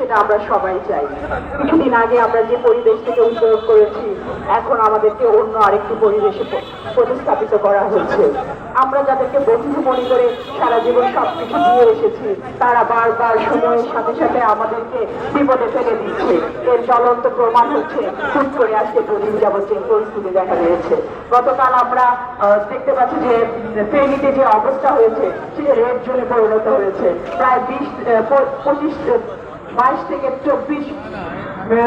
সেটা আমরা সবাই চাই। কিছুদিন আগে আমরা যে পরিবেশ থেকে উদ্যোগ করেছি, এখন আমাদেরকে অন্য আরেকটি পরিবেশে প্রতিস্থাপিত করা হচ্ছে আমরা যাদেরকে বন্ধু মনে করে সারা জীবন সবকিছু দিয়ে এসেছি, তারা বারবার সময়ের সাথে সাথে আমাদেরকে বিপদে ফেলে দিচ্ছে। এর জ্বলন্ত প্রমাণ হচ্ছে খুব করে আজকে দুদিন যাবত যে পরিস্থিতি দেখা দিয়েছে। গতকাল আমরা দেখতে পাচ্ছি যে, ফেনীতে যে অবস্থা হয়েছে সেটা রেড জোনে পরিণত হয়েছে। প্রায় বিশ পঁচিশ বাইশ থেকে চব্বিশ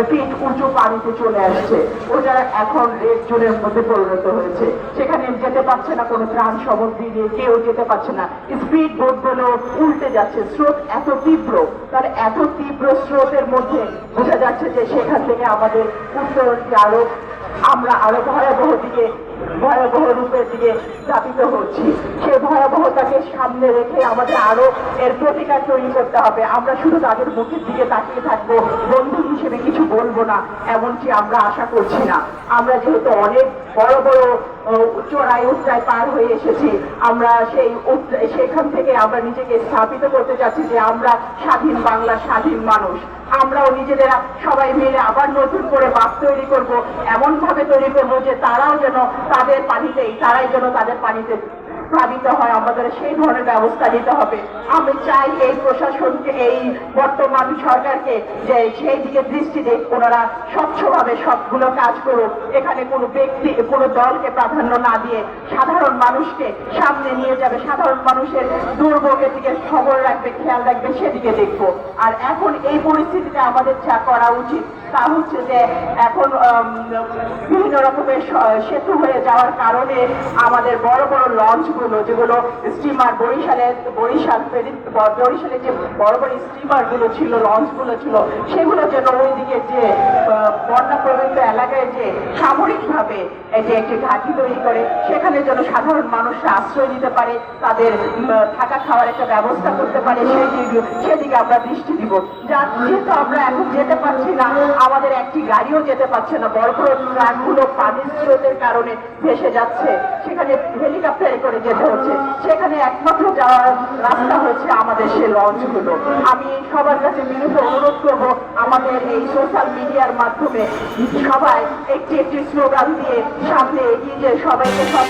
ফিট উঁচু পানিতে চলে আসছে। ওটা এখন রেড জোনের মধ্যে পরিণত হয়েছে। সেখানে যেতে পারছে না, কোনো ত্রাণ সামগ্রী নিয়ে কেউ যেতে পারছে না। স্পিড বোটগুলো উল্টে যাচ্ছে, স্রোত এত তীব্র। তার এত তীব্র স্রোতের মধ্যে বোঝা যাচ্ছে যে সেখান থেকে আমাদের উত্তরণটি আরও আমরা আরও ভয়াবহ দিকে ভয়াবহ রূপের দিকে চাপিত হচ্ছি। সেই ভয়াবহতাকে সামনে রেখে আমাদের আরও এর প্রতিকার তৈরি করতে হবে। আমরা শুধু তাদের মুখের দিকে তাকিয়ে থাকব, বন্ধু হিসেবে কিছু বলব না এমনকি আমরা আশা করছি না। আমরা যেহেতু অনেক বড় বড় চড়াই উচ্চায় পার হয়ে এসেছি, আমরা সেই সেখান থেকে আমরা নিজেকে স্থাপিত করতে চাচ্ছি যে আমরা স্বাধীন বাংলা স্বাধীন মানুষ। আমরাও নিজেদেরা সবাই মিলে আবার নতুন করে বাস তৈরি করব এমন ভাবে তৈরি করব যে তারাও যেন তাদের পানিতেই তারাই যেন তাদের পানিতে প্লাবিত হয়, আমাদের সেই ধরনের ব্যবস্থা নিতে হবে। আমি চাই এই প্রশাসনকে, এই বর্তমান সরকারকে যে সেই দিকে দৃষ্টি দিক, ওনারা স্বচ্ছভাবে সবগুলো কাজ করুক। এখানে কোনো ব্যক্তি, কোনো দলকে প্রাধান্য না দিয়ে সাধারণ মানুষকে সামনে নিয়ে যাবে। সাধারণ মানুষের দুর্ভোগের দিকে খবর রাখবে, খেয়াল রাখবে, সেদিকে দেখব। আর এখন এই পরিস্থিতিতে আমাদের যা করা উচিত, তা হচ্ছে যে এখন বিভিন্ন রকমের সেতু হয়ে যাওয়ার কারণে আমাদের বড় বড় লঞ্চগুলো যেগুলো স্টিমার বরিশালে, বরিশাল বরিশালে যে বড় বড় স্টিমারগুলো ছিল লঞ্চগুলো ছিল সেগুলো যেন ওইদিকে যে বন্যা প্রভাবিত এলাকায় যে সামরিকভাবে যে একটি ঘাঁটি তৈরি করে, সেখানে যেন সাধারণ মানুষরা আশ্রয় নিতে পারে, তাদের থাকা খাওয়ার একটা ব্যবস্থা করতে পারে সেদিকে সেদিকে আমরা দৃষ্টি দিব। যা, যেহেতু আমরা এখন যেতে পারছি না, আমাদের একটি গাড়িও যেতে পারছে না, বড় বড় ট্রাকগুলো পানির স্রোতের কারণে ভেসে যাচ্ছে, সেখানে হেলিকপ্টারে করে যেতে হচ্ছে। সেখানে একমাত্র যাওয়ার রাস্তা হয়েছে আমাদের সে লঞ্চগুলো। আমি সবার কাছে বিরুদ্ধে অনুরোধ করব, আমাদের এই সোশ্যাল মিডিয়ার মাধ্যমে সবাই একটি একটি স্লোগান দিয়ে সামনে এগিয়ে যে সবাইকে সব